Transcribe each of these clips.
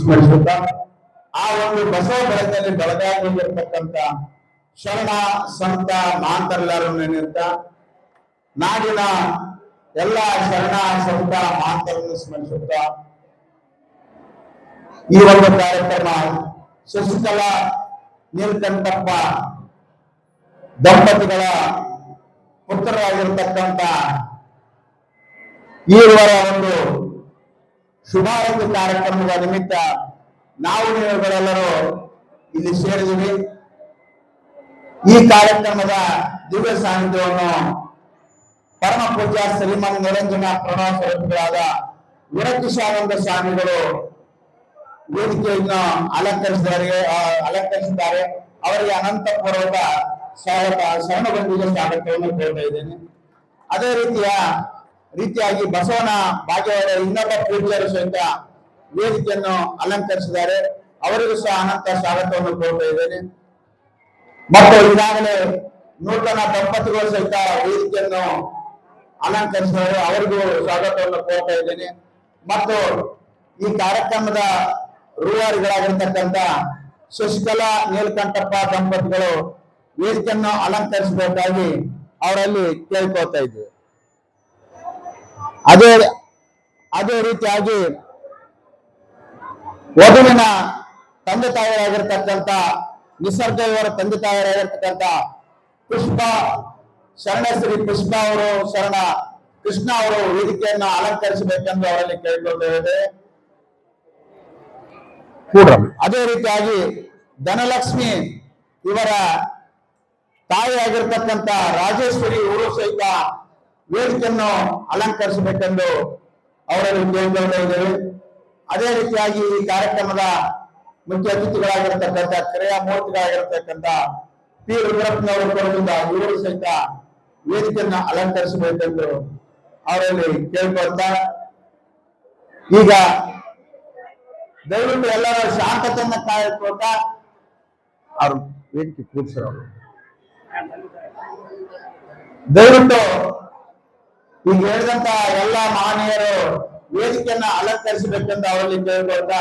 ಸ್ಮರಿಸುತ್ತಾ ಆ ಒಂದು ಬಸವ ಬೆಳಕಲ್ಲಿ ಬೆಳಗಾಗಿರ್ತಕ್ಕಂಥ ಶರಣ, ಸಂತ ಮಾಂತರೆಲ್ಲರೂ ನಿಂತ ನಾಡಿನ ಎಲ್ಲ ಶರಣ, ಸಂತ, ಮಾಂತರನ್ನು ಸ್ಮರಿಸುತ್ತಾ ಈ ಒಂದು ಕಾರ್ಯಕ್ರಮ ಶಶಿಕಲಾ ನೀಲಕಂಠಪ್ಪ ದಂಪತಿಗಳ ಪುತ್ರರಾಗಿರ್ತಕ್ಕಂಥ ಈವರ ಒಂದು ಶುಭಾರಂಭ ಕಾರ್ಯಕ್ರಮದ ನಿಮಿತ್ತ ನಾವು ನೀವುಗಳೆಲ್ಲರೂ ಇಲ್ಲಿ ಸೇರಿದ್ದೀವಿ. ಈ ಕಾರ್ಯಕ್ರಮದ ದಿವ್ಯ ಸಾನ್ನಿಧ್ಯವನ್ನು ಪರಮ ಪೂಜ್ಯ ಶ್ರೀಮನ್ ನಿರಂಜನ ಪ್ರಣವ ಸ್ವರೂಪಿಗಳಾದ ವಿರಕಿಶಾನಂದ ಸ್ವಾಮಿಗಳು ವೇದಿಕೆಯನ್ನು ಅಲಂಕರಿಸಿದ್ದಾರೆ ಅಲಂಕರಿಸಿದ್ದಾರೆ. ಅವರಿಗೆ ಅನಂತ ಪೂರ್ವಕ ಸ್ವಾಗತ ಶರಣಬಂದಿಗೆ ಸ್ವಾಗತವನ್ನು ಕೇಳ್ತಾ ಇದ್ದೇನೆ. ಅದೇ ರೀತಿಯ ರೀತಿಯಾಗಿ ಬಸವನ ಭಾಗ್ಯವರ ಇನ್ನೊಬ್ಬ ಪೂಜ್ಯರು ಸಹಿತ ವೇದಿಕೆಯನ್ನು ಅಲಂಕರಿಸಿದ್ದಾರೆ. ಅವರಿಗೂ ಸಹ ಅನಂತ ಸ್ವಾಗತವನ್ನು ಕೋರ್ತಾ ಇದ್ದೇನೆ. ಮತ್ತು ಈಗಾಗಲೇ ನೂತನ ದಂಪತಿಗಳು ಸಹಿತ ವೇದಿಕೆಯನ್ನು ಅಲಂಕರಿಸಿದ್ದಾರೆ. ಅವರಿಗೂ ಸ್ವಾಗತವನ್ನು ಕೋರ್ತಾ ಇದ್ದೇನೆ. ಮತ್ತು ಈ ಕಾರ್ಯಕ್ರಮದ ರೂವಾರಿಗಳಾಗಿರ್ತಕ್ಕಂಥ ಶಶಿಕಲಾ ನೀಲಕಂಠಪ್ಪ ದಂಪತಿಗಳು ವೇದಿಕೆಯನ್ನು ಅಲಂಕರಿಸಬೇಕಾಗಿ ಅವರಲ್ಲಿ ಕೇಳ್ಕೊಳ್ತಾ ಇದ್ವಿ ಅದೇ ಅದೇ ರೀತಿಯಾಗಿ ವಧುವಿನ ತಂದೆ ತಾಯಿಯಾಗಿರ್ತಕ್ಕಂಥ ನಿಸರ್ಗ ಇವರ ತಂದೆ ತಾಯಿಯಾಗಿರ್ತಕ್ಕಂಥ ಪುಷ್ಪ ಶರಣಶ್ರೀ ಪುಷ್ಪ ಅವರು ಶರಣ ಕೃಷ್ಣ ಅವರು ವೇದಿಕೆಯನ್ನ ಅಲಂಕರಿಸಬೇಕೆಂದು ಅವರಲ್ಲಿ ಕೇಳಿಕೊಳ್ಳುತ್ತೇವೆ ಅದೇ ರೀತಿಯಾಗಿ ಧನಲಕ್ಷ್ಮಿ ಇವರ ತಾಯಿಯಾಗಿರ್ತಕ್ಕಂಥ ರಾಜೇಶ್ವರಿ ಇವರು ಸಹಿತ ವೇದಿಕೆಯನ್ನು ಅಲಂಕರಿಸಬೇಕೆಂದು ಅವರಲ್ಲಿ ಕೇಳಿಕೊಂಡಿದ್ದೇವೆ ಅದೇ ರೀತಿಯಾಗಿ ಈ ಕಾರ್ಯಕ್ರಮದ ಮುಖ್ಯ ಅತಿಥಿಗಳಾಗಿರ್ತಕ್ಕಂಥ ಕ್ರಿಯಾ ಮೂರ್ತಿಗಳಾಗಿರತಕ್ಕಂಥ ಪಿ. ರುದ್ರಪ್ಪನವರ ಕೊಡದಿಂದ ಇವರು ಸಹಿತ ವೇದಿಕೆಯನ್ನ ಅಲಂಕರಿಸಬೇಕೆಂದು ಅವರಲ್ಲಿ ಕೇಳ್ಕೊಳ್ತಾ. ಈಗ ದಯವಿಟ್ಟು ಎಲ್ಲರ ಶಾಂತತೆಯನ್ನ ಕಾಯ್ಕೊಳ್ತಾ ಅವರು ವೇದಿಕೆ ಕೂರ್ಸ್ರು ದಯವಿಟ್ಟು ಈಗ ಹೇಳಿದಂತ ಎಲ್ಲ ಮಹನೀಯರು ವೇದಿಕೆಯನ್ನ ಅಲಂಕರಿಸಬೇಕೆಂದು ಅವರಲ್ಲಿ ಕೇಳಿಕೊಳ್ತಾ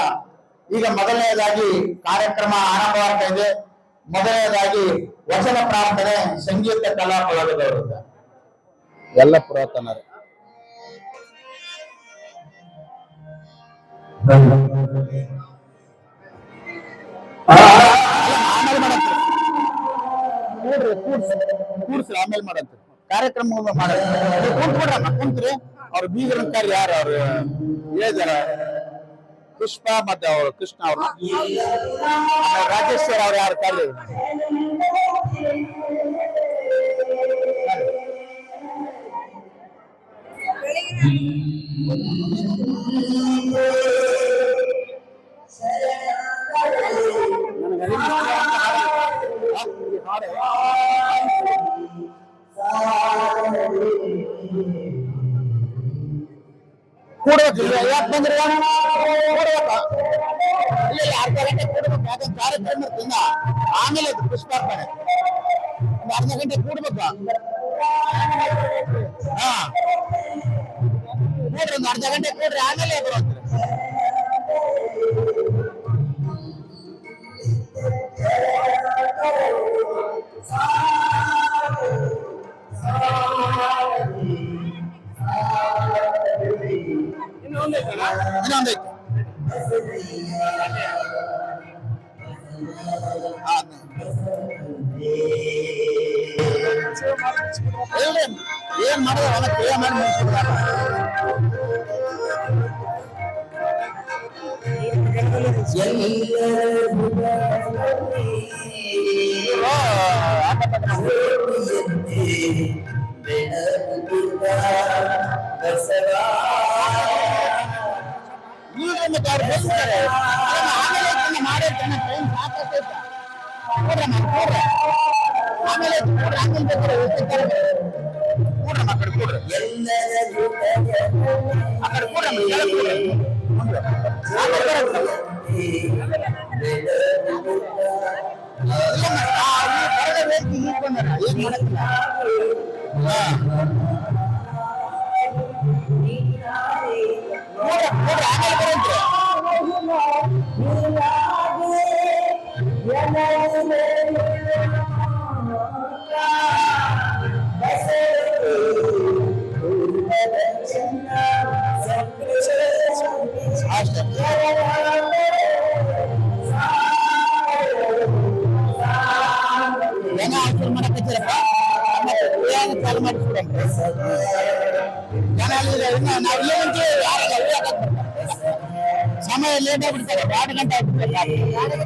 ಈಗ ಮೊದಲನೆಯದಾಗಿ ಕಾರ್ಯಕ್ರಮ ಆರಂಭವಾಗ್ತಾ ಇದೆ. ಮೊದಲನೇದಾಗಿ ವಚನ ಪ್ರಾರ್ಥನೆ ಸಂಗೀತ ಕಲಾ ಬಳಗದವರಿಂದ ಎಲ್ಲ ಪುರಾತನರು. ಆಮೇಲೆ ಮಾಡಂತ. ಕೂಡ್ಸ್ರಿ ಆಮೇಲೆ ಮಾಡಂತ್ರಿ ಕಾರ್ಯಕ್ರಮ ಮಾಡಂತ್ರಿ ಕೂತ್ಬಿಡ್ರಮ್ಮ ಕುಂತ್ರಿ ಅವ್ರ ಬೀಗರಂಕಾರಿ ಯಾರು ಅವ್ರು ಹೇಳಿದಾರ ಪುಷ್ಪ ಮತ್ತೆ ಅವರು ಕೃಷ್ಣ ಅವರು ರಾಜೇಶ್ವರ ಅವ್ರು ಯಾರು ಕರೀ ಕೂಡ್ಬೇಕಿಲ್ಲ ಯಾಕೆ ಬಂದ್ರಿ ಕೂಡ್ಬೇಕ ಇಲ್ಲ ಇಲ್ಲ ಅರ್ಧ ಗಂಟೆ ಕೂಡ್ಬೇಕು ಯಾಕಂದ್ರೆ ಕಾರ್ಯಕ್ರಮ ಇರ್ತದ ಆಮೇಲೆ ಅದು ಪುಷ್ಪಾರ್ಪಣೆ ಒಂದು ಅರ್ಧ ಗಂಟೆ ಕೂಡ್ಬೇಕು ಹಾ ಕೂಡ್ರಿ ಒಂದು ಅರ್ಧ ಗಂಟೆ ಕೂಡ್ರಿ ಆಮೇಲೆ ಬರುವಂತ್ರಿ ಇನ್ನೊಂದೈತೆ ಹೇಳ್ರಿ ಏನ್ ಮಾಡೋದು ಅವನ ಕ್ರಿಯೆ ಮಾಡಿ ಮುಗಿಸ್ಬಿಡ್ತಾರ ಈಗ ಮತ್ತೆ ಅವ್ರು ಬಂದಿದ್ದಾರೆ ಆಮೇಲೆ ಇದನ್ನ ಮಾಡಿರ್ತಾನೆ ಟ್ರೈನ್ ಸಾಕಾಗ್ತೈತೆ ನೋಡ್ರಮ್ಮ ನೋಡ್ರಿ ಆಮೇಲೆ ನೋಡ್ರಿ ಆಮೇಲೆ ಬೇಕಾದ್ರೆ ಹೋಗ್ತಿರ್ತಾರೆ ಕೂಡ್ರಮ್ಮ ಆ ಕಡೆ ಕೂಡ್ರಿ ಆ ಕಡೆ ಕೂಡ್ರಮ್ಮ ಈ ಕಡೆ ಕೂಡ್ರಿ ಮುಂದೆ. ಆ ಕಡೆ ಬರೋದು. ಇಲ್ಲಮ್ಮ, ಆ ಈ ಬರದ ವೇದಿಕೆ ಈಗ ಬಂದಾರ ಈಗ ಮಾಡಕ್ಕಿಲ್ಲ ಹಾ ಏನ ಆಚರಣೆ ಮಾಡಕತ್ತೀರಪ್ಪ ಚಾಲು ಮಾಡಿಸ್ಬಿಡಂತೆ ಸಮಯ ಲೇಟ್ ಆಗ್ಬಿಡ್ತಾರೆ ಎರಡು ಗಂಟೆ ಆಗ್ಬಿಡ್ತಾರೆ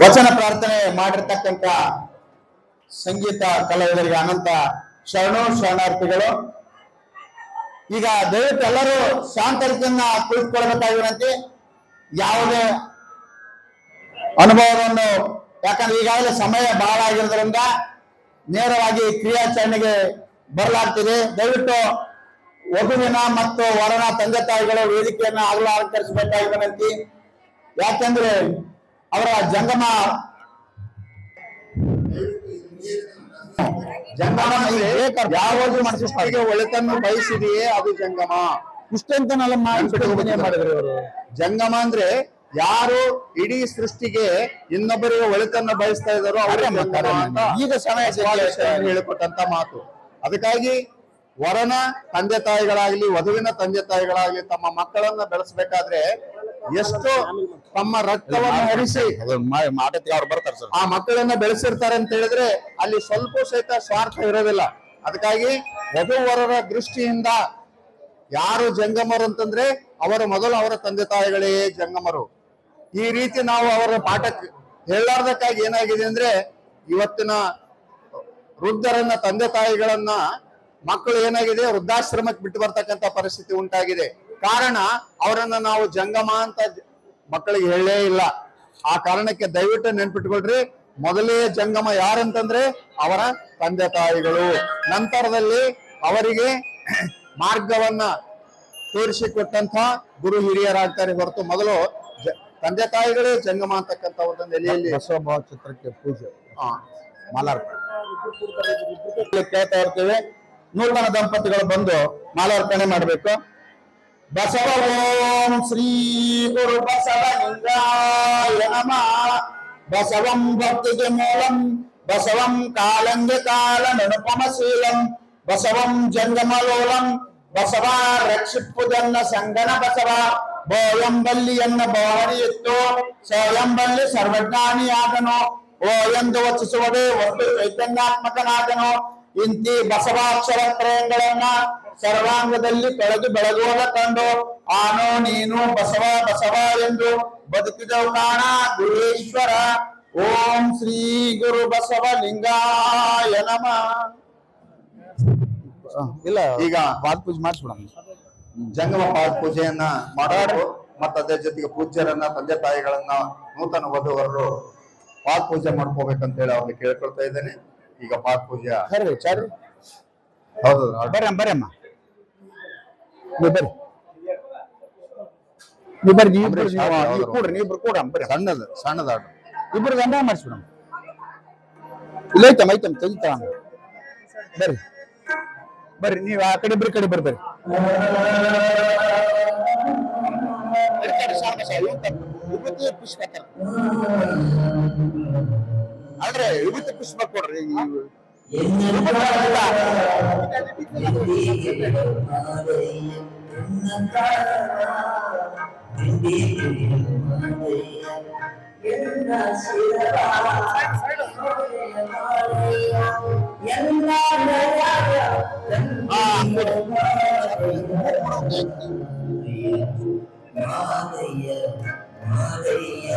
ವಚನ ಪ್ರಾರ್ಥನೆ ಮಾಡಿರ್ತಕ್ಕಂಥ ಸಂಗೀತ ಕಲಾವಿದರಿಗೆ ಅನಂತ ಶರಣೋ ಶರಣಾರ್ಥಿಗಳು. ಈಗ ದಯವಿಟ್ಟು ಎಲ್ಲರೂ ಶಾಂತರಿಕೆಯನ್ನ ಕುಳಿತುಕೊಳ್ಬೇಕಾಗಿರಂತೆ ಯಾವುದೇ ಅನುಭವವನ್ನು ಯಾಕಂದ್ರೆ ಈಗಾಗಲೇ ಸಮಯ ಬಹಳ ಆಗಿರೋದ್ರಿಂದ ನೇರವಾಗಿ ಕ್ರಿಯಾಚರಣೆಗೆ ಬರಲಾಗ್ತಿದೆ. ದಯವಿಟ್ಟು ವಧುವಿನ ಮತ್ತು ವರನ ತಂದೆ ತಾಯಿಗಳು ವೇದಿಕೆಯನ್ನ ಆಗಲು ಅಲಂಕರಿಸಬೇಕಾಗಿ ವಿನಂತಿ. ಯಾಕೆಂದ್ರೆ ಅವರ ಜಂಗಮ ಜಂಗಮ ಯಾವುದು ಮನಸ್ಸಿಗೆ ಒಳಿತನ್ನು ಬಯಸಿದೆಯೇ ಅದು ಜಂಗಮ. ಮಾಡಿ ಮಾಡಿದ್ರು ಅವರು. ಜಂಗಮ ಅಂದ್ರೆ ಯಾರು ಇಡೀ ಸೃಷ್ಟಿಗೆ ಇನ್ನೊಬ್ಬರಿಗೆ ಒಳಿತನ್ನ ಬಯಸ್ತಾ ಇದ್ದಾರೋ ಈಗ ಹೇಳಿಕೊಟ್ಟಂತ ಮಾತು. ಅದಕ್ಕಾಗಿ ವರನ ತಂದೆ ತಾಯಿಗಳಾಗ್ಲಿ ವಧುವಿನ ತಂದೆ ತಾಯಿಗಳಾಗ್ಲಿ ತಮ್ಮ ಮಕ್ಕಳನ್ನ ಬೆಳೆಸಬೇಕಾದ್ರೆ ಎಷ್ಟು ತಮ್ಮ ರಕ್ತವನ್ನು ಹರಿಸಿ ಆ ಮಕ್ಕಳನ್ನ ಬೆಳೆಸಿರ್ತಾರೆ ಅಂತ ಹೇಳಿದ್ರೆ ಅಲ್ಲಿ ಸ್ವಲ್ಪ ಸಹಿತ ಸ್ವಾರ್ಥ ಇರೋದಿಲ್ಲ. ಅದಕ್ಕಾಗಿ ವಧುವರರ ದೃಷ್ಟಿಯಿಂದ ಯಾರು ಜಂಗಮರು ಅಂತಂದ್ರೆ ಅವರು ಮೊದಲು ಅವರ ತಂದೆ ತಾಯಿಗಳೇ ಜಂಗಮರು. ಈ ರೀತಿ ನಾವು ಅವರ ಪಾಠ ಹೇಳಲಾರ್ದಕ್ಕಾಗಿ ಏನಾಗಿದೆ ಅಂದ್ರೆ ಇವತ್ತಿನ ವೃದ್ಧರನ್ನ ತಂದೆ ತಾಯಿಗಳನ್ನ ಮಕ್ಕಳು ಏನಾಗಿದೆ, ವೃದ್ಧಾಶ್ರಮಕ್ಕೆ ಬಿಟ್ಟು ಬರ್ತಕ್ಕಂತ ಪರಿಸ್ಥಿತಿ ಉಂಟಾಗಿದೆ. ಕಾರಣ ಅವರನ್ನ ನಾವು ಜಂಗಮ ಅಂತ ಮಕ್ಕಳಿಗೆ ಹೇಳೇ ಇಲ್ಲ. ಆ ಕಾರಣಕ್ಕೆ ದಯವಿಟ್ಟು ನೆನ್ಪಿಟ್ಕೊಳ್ರಿ, ಮೊದಲೇ ಜಂಗಮ ಯಾರಂತಂದ್ರೆ ಅವರ ತಂದೆ ತಾಯಿಗಳು. ನಂತರದಲ್ಲಿ ಅವರಿಗೆ ಮಾರ್ಗವನ್ನ ತೋರಿಸಿಕೊಟ್ಟಂತ ಗುರು ಹಿರಿಯರಾಗ್ತಾರೆ ಹೊರತು ಮೊದಲು ತಂದೆ ತಾಯಿಗಳೇ ಜಂಗಮ ಅಂತಕ್ಕಂಥ ಒಂದು ನೆಲೆಯಲ್ಲಿ ಬಸವ ಚಿತ್ರಕ್ಕೆ ಪೂಜೆ. ಮಾಲಾರ್ಪಣೆ. ಕೇಳ್ತಾ ಇರ್ತೇವೆ ನೂತನ ದಂಪತಿಗಳು ಬಂದು ಮಾಲಾರ್ಪಣೆ ಮಾಡಬೇಕು. ಬಸವ ಓಂ ಶ್ರೀ ಗುರು ಬಸವಲಿಂಗಾಯ ನಮಃ. ಬಸವಂ ಭಕ್ತಿಗೆ ಮೂಲಂ ಬಸವಂ ಕಾಲಂಗೆ ಕಾಲ ನನುಪಮಶೀಲಂ ಬಸವಂ ಜಂಗಮಲೋಲಂ ಬಸವ ರಕ್ಷಿಪ್ಪುದನ್ನ ಸಂಗನ ಬಸವ. ಬೋಯಂಬಲ್ಲಿಯನ್ನ ಬಹರಿ ಎತ್ತು ಸ್ವಯಂಬಲ್ಲಿ ಸರ್ವಜ್ಞಾನಿಯಾದನು. ಓ ಎಂದು ವಚಿಸುವುದೇ ಒಂದು ಚೈತನ್ಯಾತ್ಮಕನಾದನು. ಇಂತಿ ಬಸವಾಕ್ಷರ ತ್ರಯಗಳನ್ನ ಸರ್ವಾಂಗದಲ್ಲಿ ಬೆಳೆದು ಬೆಳಗುವಾಗ ಕಂಡು ಆನೋ ನೀನು ಬಸವ ಬಸವ ಎಂದು ಬದುಕಿದವು ಕಾಣ ಗುರುವೇಶ್ವರ ಓಂ ಶ್ರೀ ಗುರು ಬಸವ ಲಿಂಗಾಯ ನಮಃ. ಇಲ್ಲ ಈಗ ಪಾದ ಪೂಜೆ ಮಾಡಿಸ್ಬಿಡೋಣ. ಜಂಗಮ ಪಾದ ಪೂಜೆಯನ್ನ ಮಾಡಬೇಕು. ಮತ್ತು ಅದೇ ಜೊತೆಗೆ ಪೂಜ್ಯರನ್ನ ತಂದೆ ತಾಯಿಗಳನ್ನ ನೂತನ ವಧುವರರು ಪಾದ ಪೂಜೆ ಮಾಡ್ಕೋಬೇಕಂತ ಹೇಳಿ ಅವ್ರಿಗೆ ಕೇಳ್ಕೊಳ್ತಾ ಇದ್ದೇನೆ. ಈಗ ಪಾದ ಪೂಜೆ ಹೌದು ಬರ್ರಿ ಅಮ್ಮ ಬರ್ರಿ ಅಮ್ಮ. ನೀವು ಬರ್ರಿ. ನೀವು ಬರ್ರಿ ನೀವು ಕೂಡ್ರಿ ನೀವು ಇಬ್ರು ಕೂಡ ಬರ್ರಿ. ಸಣ್ಣದ ಸಣ್ಣದಾಡು ಇಬ್ರು ಗಂಡ ಮಾಡಿಸ್ಬಿಡಮ್ ಇಲ್ಲ ಐತಮ್ಮ ಐತಮ್ಮ ತೆಗಿತಾಳ ಬರ್ರಿ. ಬರ್ರಿ ನೀವು ಆ ಕಡೆ ಇಬ್ರು ಕಡೆ ಬರ್ರಿ. ಆದ್ರೆ ವಿಭೂತಿ ಪುಷ್ಪ ಕೊಡ್ರಿ. ಬೋಟ್ ಬೋಟ್ என்ன சிறவா என்ன மாதைய மாதைய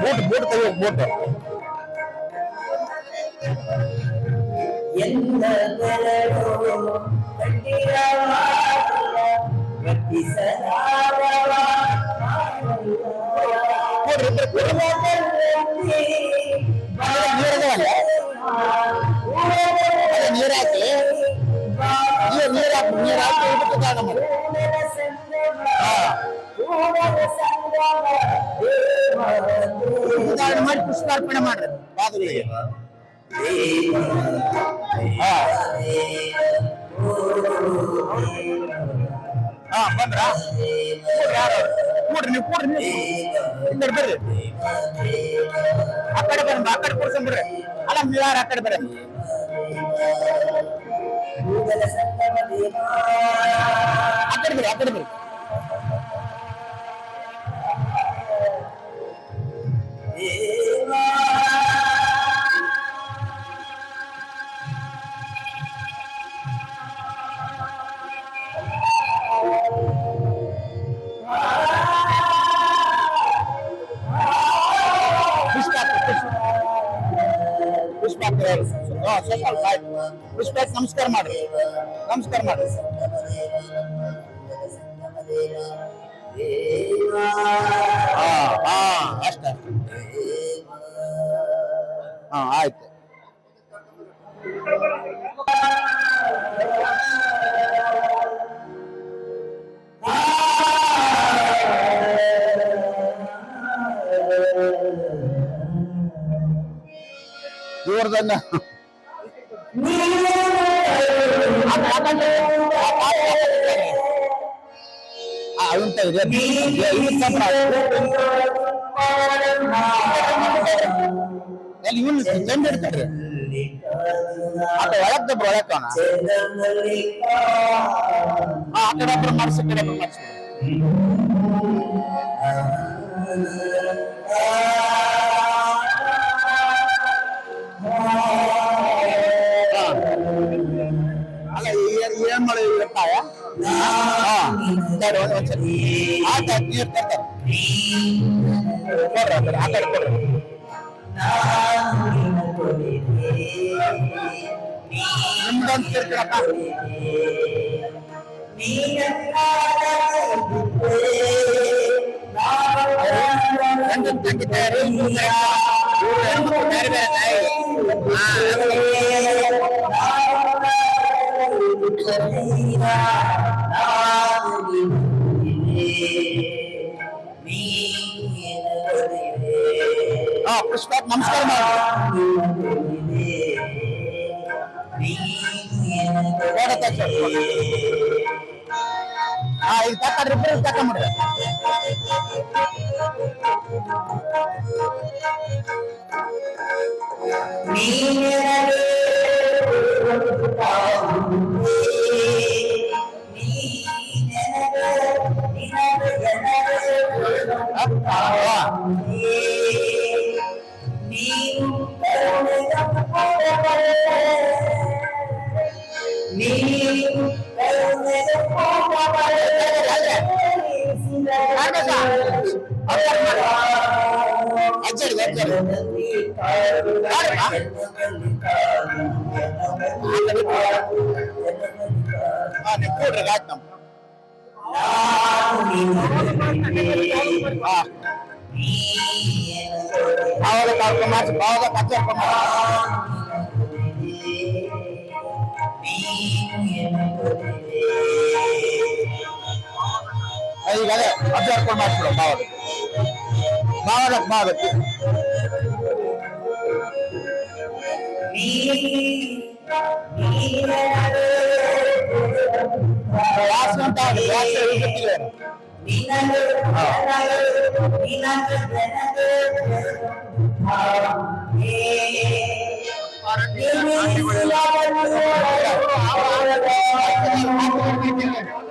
போட்டு போட்டு போட்டு. ಅದೇ ನೀರ್ ಹಾಕಿ ನೀರ್ ನೀರ್ ಹಾಕಿ ನೀರ್ ಹಾಕಿ ವಿಭೂತಿ ದಾನ ಮಾಡಿ ವಿಭೂತಿ ದಾನ ಮಾಡಿ ಪುಷ್ಪಾರ್ಪಣೆ ಮಾಡ್ರಿ ಪಾದಗಳಿಗೆ பண்றா கூடுறீ கூடுறீ இந்த பேரு. அக்கட பேருங்க அக்கட புருஷன் பேரு அலம் எல்லாரும் அக்கட பேரு. அக்கட பேரு அக்கட பேரு. Yeah. ಸ್ವಲ್ಪ ಆಯ್ತು. ಪುಷ್ಪ ನಮಸ್ಕಾರ ಮಾಡ್ರಿ. ನಮಸ್ಕಾರ ಹಾ ಅಷ್ಟ. ಹಾ ಆಯ್ತು. ಇವ್ರದನ್ನ ಅದನ್ನ ತೆಗ್ದು ಎಲ್ಲಿ ಇವನ್ ಜಂಡ್ ಹಿಡ್ತಾರ್ರಿ ಅದ ಒಳಗ್ ದಬ್ರ ಒಳಗ್ ಅವನ ಆ ಕಡೆ ಒಬ್ರು ಮಾಡ್ಸಿ ಈ ಕಡೆ ಒಬ್ರು ಮಾಡ್ಸಿ ಅಲ್ಲ ಏನ್ ಏನ್ ಮಾಡಿ ಇರ್ತಾವ ಹಾ ಸರಿ ಒಂದ್ ಒಂದ್ಸರಿ ಆಯ್ತು ಆಯ್ತು ನೀರ್ ತರ್ತಾರೆ ಕೊಡ್ರಿ ಆ ಕಡೆ, ಆ ಕಡೆ ಕೊಡ್ರಿ ನಿಮ್ದೊಂದು ಕಿರ್ಕಿರಪ್ಪ ಗಂಡನ್ ತಂಗಿ ತಯಾರಿ ಇವ್ರು ಹೆಣ್ಮಕ್ಳು ಬೇರೆ ಬೇರೆ ತಾಯಿ ಹಾ ಹಾ ಪುಷ್ಪ ನಮಸ್ಕಾರ ಮಾಡಿ ಹಾ ಈಗ ತಕೊಂಡ್ರಿ ಇಬ್ಬರು ತಕೊಂಬಿಡ್ರಿ ಅಜ್ಜರಿ காட்டணும் அவளுக்கு அற்பமாச்சு பாவ பச்சை ಅಜ್ಜ ಕರ್ಕೊಂಡು ಮಾಡ್ಸ್ಬಿಡು ಬಾವಾಗ ಬಾವಾಗ ಬಾವಕ್ಕೆ ವಾಸ ಅಂತ ವಾಸ ಗೊತ್ತಿಲ್ಲ ಅಲ್ಲ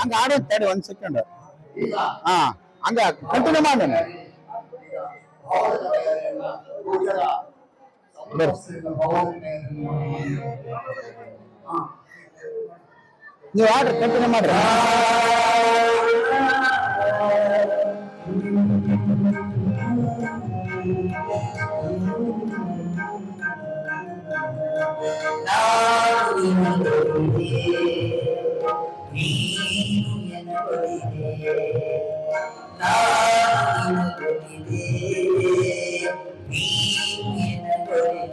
ಹಂಗ ಆಡೋ ತಡಿ ಒಂದ್ ಸೆಕೆಂಡ್ ಹಾ ಹಂಗ ಕಂಟಿನ್ಯೂ ಮಾಡಿ ನೀವು ಆಡ್ರಿ ಕಂಟಿನ್ಯೂ ಮಾಡ್ರಿ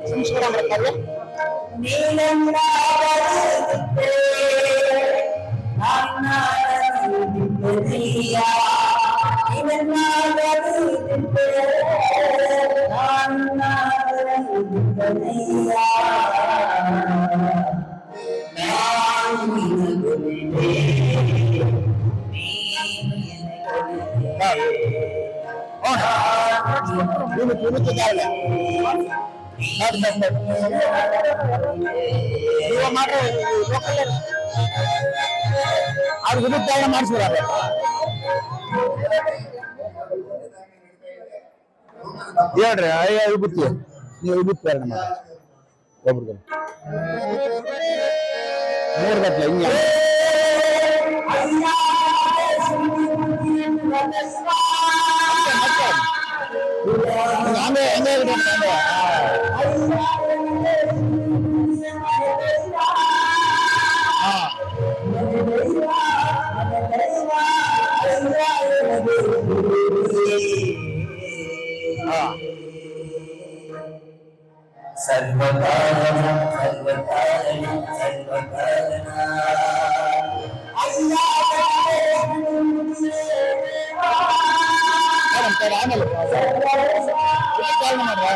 ಸಂಸ್ಕಾರ ಮಾಡ್ತಾರೆ ವಿಭೂತಿ ವಿಭೂತಿ ಗಾಳಿ ನೋಡಿ ನೀವು ಮಾಡ್ರಿ ಲೋಕಲ್ ಅವ್ರು ವಿಭೂತಿ ಗಾಳಿ ಮಾಡಿಸ್ಬಿಡಾರೆ ಹೇಳ್ರಿ ಅಯ್ಯ ವಿಭೂತಿ ನೀವು ವಿಭೂತಿ ಬೇಡ ಮಾಡಿ ಒಬ್ರಿಗೆ ಮೂರು ಗಂಟೆ ಹಿಂಗೆ ಹಂಗೆ Sarvatana, Sarvatana, Sarvatana ಆಮೇಲೆ ವಿಭೂತಿ ಗಾಳಿ ಮಾಡ್ರಿ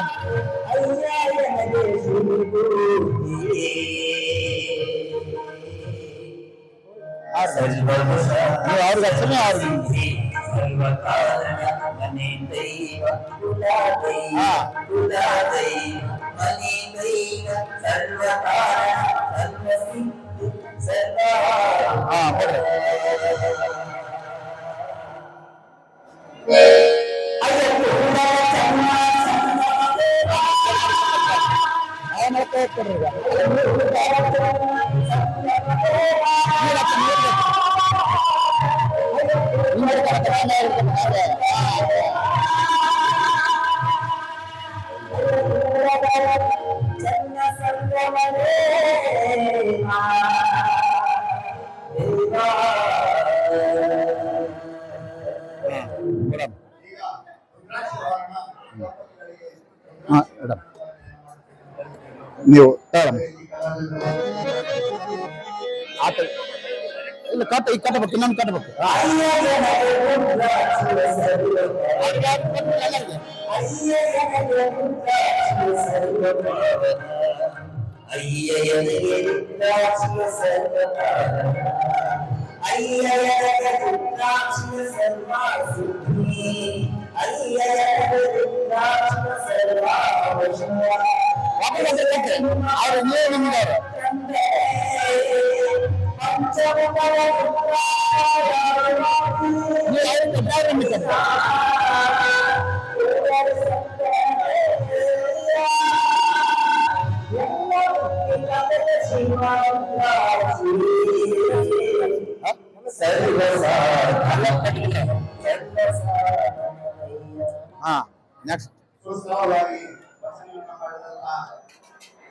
ನೀವು ಅವ್ರಿಗೆ ಹಚ್ಚಲಿ ಅವ್ರಿಗೆ ಸರ್ವಕಾರಣ ಮನೆ ದೈವ ಕುಲ ದೈವ ಹಾ. ಕುಲ Ah, hmm, udah. ನೀವು ಮೇಡಮ್ ಆತ ಇಲ್ಲ ಕಟ್ಟ ಈಗ ಕಟ್ಟಬೇಕು ಇನ್ನೊಂದು ಕಟ್ಟಬೇಕು ಹಾ. ಅವ್ರಿಗೆ ಯಾರು ಕಟ್ಬೇಕು ಎಲ್ಲರಿಗೆ? ವಾಪಸ್ ಅದೇ ಕಟ್ಟಿ. ಅವ್ರು ನೀವೇ ನಿಮ್ಗೆ ಅವ್ರು. ನೀವು ಅವ್ರಿಗೆ ಕಟ್ಟಿ, ಅವ್ರು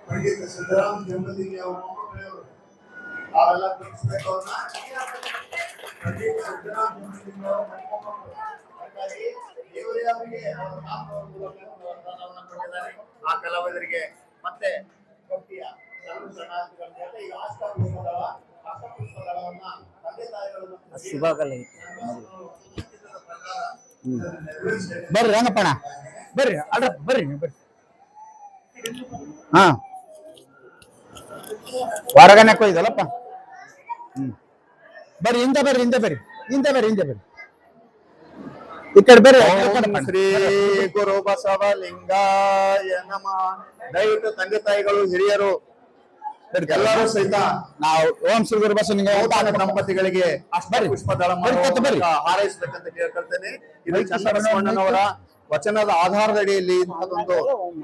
ಪಂಡಿತ ಸಿದ್ದರಾಮ ಜಂಬಲಿಗೆ ಅವರ? ಅವೆಲ್ಲ ಬಿಡಿಸ್ಬೇಕು ಅವ್ರನ್ನ ಪಂಡಿತ ಸಿದ್ದರಾಮ ಮೊಮ್ಮಕ್ಕಳು ಹಾಗಾಗಿ ದೇವರೇ ಅವರಿಗೆ ಕೊಟ್ಟಿದ್ದಾರೆ. ಆ ಕಲಾವಿದರಿಗೆ ಮತ್ತೆ ಭಕ್ತಿಯ ಸಣ್ಣ ಸಣ್ಣ ಹಂತಗಳ ಜೊತೆ ಈ ಆಸ್ಥ ಪುಷ್ಪದಳ ಅಷ್ಟ ಪುಷ್ಪದಳವನ್ನ ತಂದೆ ತಾಯಿಗಳು ಮತ್ತು ಬರ್ರಿ ರಂಗಪ್ಪಣ ಬರ್ರಿ ಅಲ್ಲ ಬರ್ರಿ ಬರ್ರಿ. ಹಾ ಹೊರಗನೆ ಕೊಯ್ದಲ್ಲಪ್ಪ ಹ್ಮ್ ಬರ್ರಿ ಹಿಂದೆ ಬರ್ರಿ ಹಿಂದೆ ಬರ್ರಿ ಹಿಂದೆ ಬರ್ರಿ ಹಿಂದೆ ಬರ್ರಿ ಈ ಕಡೆ ಬೇರೆ. ಶ್ರೀ ಗುರು ಬಸವಲಿಂಗಾಯ ನಮಃ ದಯವಿಟ್ಟು ತಂದೆ ತಾಯಿಗಳು ಹಿರಿಯರು ಎಲ್ಲರೂ ಸಹಿತ ನಾವು ಓಂ ಶ್ರೀ ಗುರು ಬಸವನಿಗೆ ನೂತನ ದಂಪತಿಗಳಿಗೆ ಬರ್ರಿ. ಪುಷ್ಪದಳ. ಹಾರೈಸಬೇಕಂತ ಕೇಳ್ಕೊಳ್ತೇನೆ ಇದು ಚನ್ನಬಸವಣ್ಣನವರ ವಚನದ ಆಧಾರದ ಅಡಿಯಲ್ಲಿ ಇಂಥದ್ದೊಂದು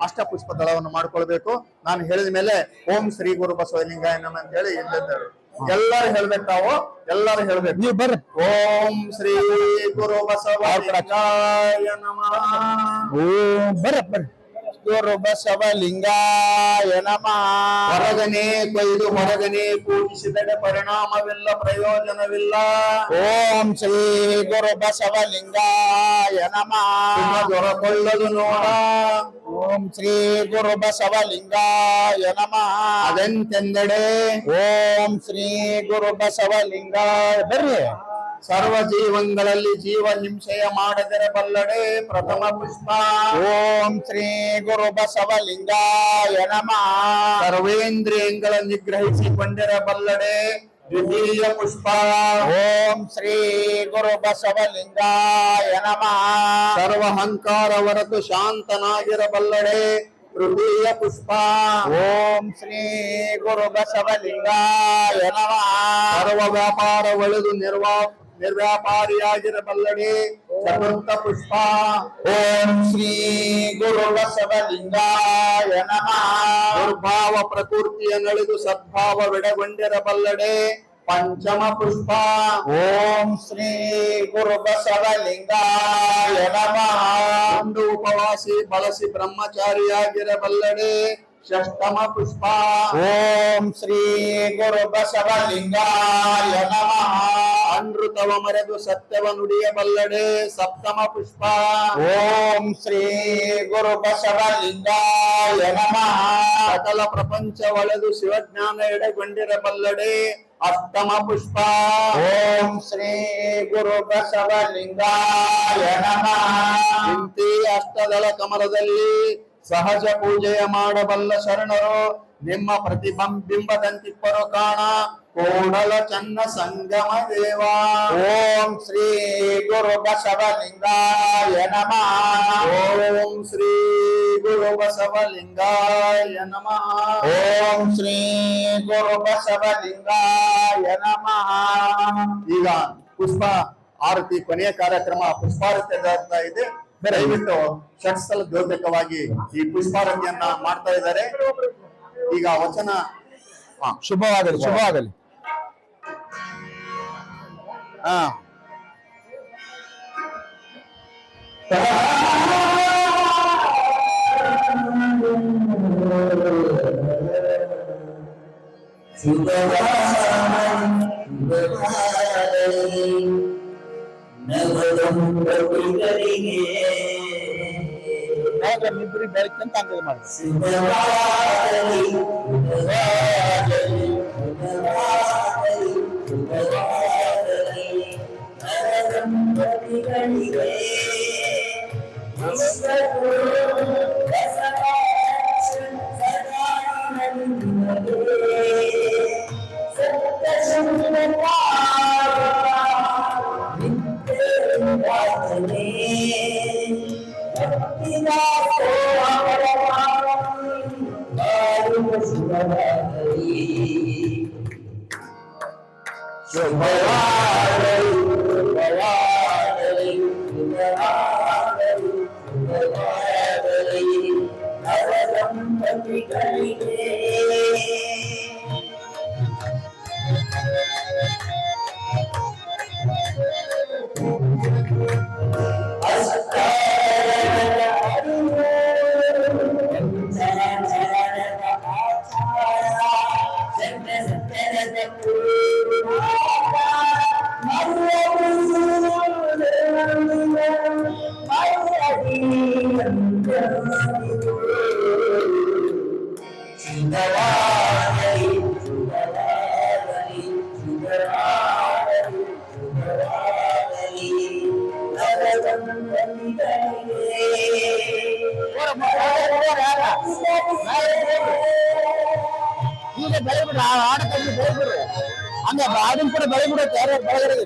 ಅಷ್ಟಪುಷ್ಪ ದಳವನ್ನು ಮಾಡ್ಕೊಳ್ಬೇಕು. ನಾನು ಹೇಳಿದ ಮೇಲೆ ಓಂ ಶ್ರೀ ಗುರು ಬಸವಲಿಂಗಾಯ ನಮಃ ಅಂತ ಹೇಳಿ ಎಂದೆಂದರು ಎಲ್ಲರೂ ಹೇಳ್ಬೇಕು ನಾವು ಎಲ್ಲರೂ ಹೇಳ್ಬೇಕು. ನೀವು ಬರ್ರಿ. ಓಂ ಶ್ರೀ ಗುರು ನಮ ಓಂ ಬರ್ರಿ ಬರ್ರಿ. ಗುರು ಬಸವಲಿಂಗಾಯ ನಮಃ. ಹೊರಗನೆ ಕೊಯ್ದು ಹೊರಗನೆ ಪೂಜಿಸಿದರೆ ಪರಿಣಾಮವಿಲ್ಲ ಪ್ರಯೋಜನವಿಲ್ಲ. ಓಂ ಶ್ರೀ ಗುರು ಬಸವಲಿಂಗಾಯ ನಮಃ. ತುಂಬ ದೊರಕೊಳ್ಳದು ನೋಡ. ಓಂ ಶ್ರೀ ಗುರು ಬಸವಲಿಂಗಾಯ ನಮಃ. ಅದಂತೆಂದೆಡೆ ಓಂ ಶ್ರೀ ಗುರು ಬಸವಲಿಂಗಾಯ ಬರ್ರಿ. ಸರ್ವ ಜೀವಂಗಳಲ್ಲಿ ಜೀವ ಹಿಂಸೆಯ ಮಾಡದರೆ ಬಲ್ಲಡೆ ಪ್ರಥಮ ಪುಷ್ಪ. ಓಂ ಶ್ರೀ ಗುರು ಬಸವಲಿಂಗಾಯ ನಮಃ. ಸರ್ವೇಂದ್ರಿಯಂಗಳ ನಿಗ್ರಹಿಸಿಕೊಂಡಿರ ಬಲ್ಲಡೆ ದ್ವಿತೀಯ ಪುಷ್ಪ. ಓಂ ಶ್ರೀ ಗುರು ಬಸವಲಿಂಗಾಯ ನಮಃ. ಸರ್ವಹಂಕಾರ ಹೊರತು ಶಾಂತನಾಗಿರಬಲ್ಲಡೆ ತೃತೀಯ ಪುಷ್ಪ. ಓಂ ಶ್ರೀ ಗುರು ಬಸವಲಿಂಗಾಯ ನಮಃ. ಸರ್ವ ವ್ಯಾಪಾರ ಒಳೆದು ನಿರ್ವಾ ನಿರ್ವ್ಯಾಪಾರಿಯಾಗಿರಬಲ್ಲಡೆ ಚತುರ್ಥ ಪುಷ್ಪ ಓಂ ಶ್ರೀ ಗುರು ಬಸವಲಿಂಗಾಯ ನಮಃ ದುರ್ಭಾವ ಪ್ರಕೃತಿಯ ನಳಿದು ಸದ್ಭಾವವಿಡಗೊಂಡಿರಬಲ್ಲಡೆ ಪಂಚಮ ಪುಷ್ಪ ಓಂ ಶ್ರೀ ಗುರು ಬಸವಲಿಂಗಾಯ ನಮಃ ಒಂದು ಉಪವಾಸಿ ಬಳಸಿ ಬ್ರಹ್ಮಚಾರಿಯಾಗಿರಬಲ್ಲಡೆ ಷಷ್ಟಮ ಪುಷ್ಪ ಓಂ ಶ್ರೀ ಗುರು ಬಸವಲಿಂಗಾಯ ನಮಃ ಅನೃತವ ಮರೆದು ಸತ್ಯವ ನುಡಿಯಬಲ್ಲಡೆ ಸಪ್ತಮ ಪುಷ್ಪ ಓಂ ಶ್ರೀ ಗುರು ಬಸವಲಿಂಗಾಯ ನಮಃ ಸಕಲ ಪ್ರಪಂಚ ಒಳೆದು ಶಿವಜ್ಞಾನ ಎಡೆಗೊಂಡಿರಬಲ್ಲಡೆ ಅಷ್ಟಮ ಪುಷ್ಪ ಓಂ ಶ್ರೀ ಗುರು ಬಸವಲಿಂಗಾಯ ನಮಃ ಇಂತಿ ಅಷ್ಟದಳ ಕಮಲದಲ್ಲಿ ಸಹಜ ಪೂಜೆಯ ಮಾಡಬಲ್ಲ ಶರಣರು ನಿಮ್ಮ ಪ್ರತಿಬಿಂಬದಂತಿಪ್ಪರು ಕಾಣ. ಕೋಡಲ ಚನ್ನ ಸಂಗಮ ದೇವಾ. ಓಂ ಶ್ರೀ ಗುರು ಬಸವಲಿಂಗಾಯ ನಮಃ. ಓಂ ಶ್ರೀ ಗುರು ಬಸವಲಿಂಗಾಯ ನಮಃ. ಓಂ ಶ್ರೀ ಗುರು ಬಸವಲಿಂಗಾಯ ನಮಃ. ಈಗ ಪುಷ್ಪ ಆರತಿ ಕೊನೆಯ ಕಾರ್ಯಕ್ರಮ ಪುಷ್ಪಾರತಿ ಇದೆ. ದಯವಿಟ್ಟು ಷಟ್ಸ್ಥಲ ದ್ಯೋತಕವಾಗಿ ಈ ಪುಷ್ಪಾರತಿಯನ್ನ ಮಾಡ್ತಾ ಇದ್ದಾರೆ. ಈಗ ವಚನ ಹಾ ಶುಭವಾಗಲಿ ಶುಭವಾಗಲಿ. ಹಾ. ನಗದಂಬರಿಗೆ ನೋಡ್ರಿ ನಿಬ್ರಿ ಬೆಳಕಂತ ಹಂಗ ಮಾಡಿ Shabbat நீங்க பயப்பட ஆடத்தஞ்சு பயப்படுற அந்த அதுவும் கூட பயப்பட பழகிறது.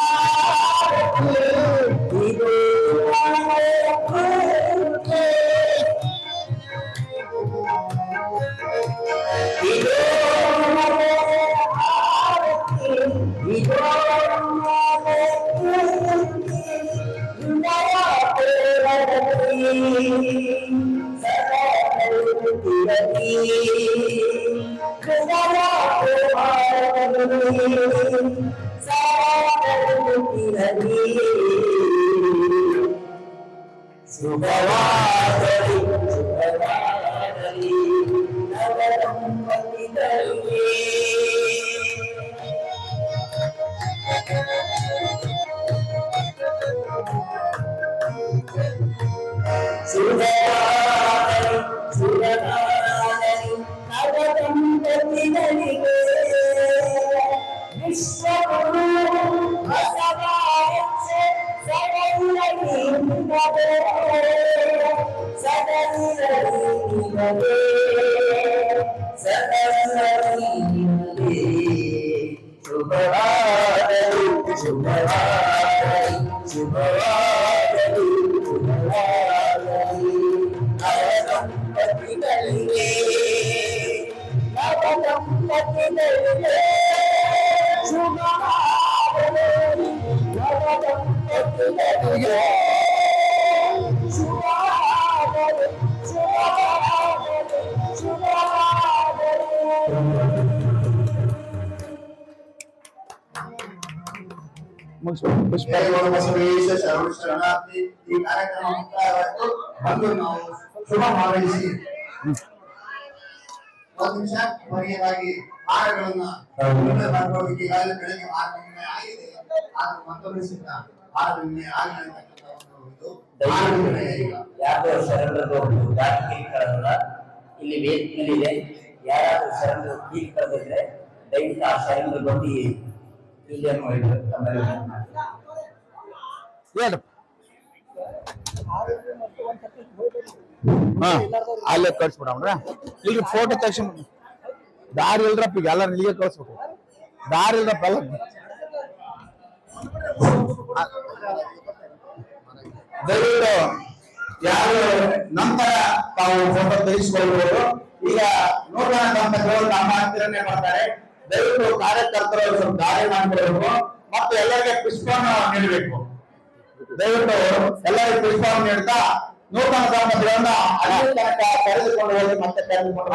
that we ಈ ಕಾರ್ಯಕ್ರಮ ಮುಕ್ತಾಯವಾಯಿತು ಬಂದು ನಾವು ಶುಭ ಹಾರೈಸಿ ಒಂದು ನಿಮಿಷ ಕೊನೆಯದಾಗಿ ಹಾರಗಳನ್ನ ಈಗಾಗಲೇ ಬೆಳಗ್ಗೆ ಆರು ಆಗಿದೆ ಆದ್ರೆ ಆರು ಆರು ಯಾರು ಇಲ್ಲಿ ವೇದಿಕೆಯಲ್ಲಿದೆ ಯಾರಾದ್ರೂ ಶರಣರು ಕೀರ್ಕರದಿದ್ರೆ ದಯವಿಟ್ಟು ಆ ಶರಣರು ಬಂದು ಹೇಳ್ರಿ ಹಾ, ಅಲ್ಲೇ ಕಳ್ಸ್ಬಿಡಮ್ರ ಇಲ್ರಿ ಫೋಟೋ ತಕ್ಷಣ ದಾರಿ ಇಲ್ರಪ್ಪ ಈಗ ಎಲ್ಲ ಇಲ್ಲಿಗೆ ಕಳ್ಸ್ಬೇಕು. ದಾರಿ ಇಲ್ರಪ್ಪ ಎಲ್ಲ ದಯವಿಟ್ಟು ಯಾರು ನಂತರ ತಾವು ಫೋಟೋ ತೆಗೆಸಿಕೊಳ್ಬಹುದು ಈಗ ನೂತನ ದಂಪತಿಗಳು ನಮ್ಮ ಹತ್ತಿರನೇ ಬರ್ತಾರೆ. ದಯವಿಟ್ಟು ಕಾರ್ಯಕರ್ತರ ಸ್ವಲ್ಪ ದಾರಿ ಮಾಡ್ಕೊಳ್ಬೇಕು ಮತ್ತು ಎಲ್ಲರಿಗೆ ಪುಷ್ಪವನ್ನು ನೀಡಬೇಕು. ದಯವಿಟ್ಟು ಎಲ್ಲರಿಗೂ ಪುಷ್ಪವನ್ನು ನೀಡ್ತಾ ನೂತನ ದಂಪತಿಗಳನ್ನ ಅಲ್ಲಿ ತನಕ ಕರೆದುಕೊಂಡು ಹೋಗಿ ಮತ್ತೆ ಕರೆದುಕೊಂಡು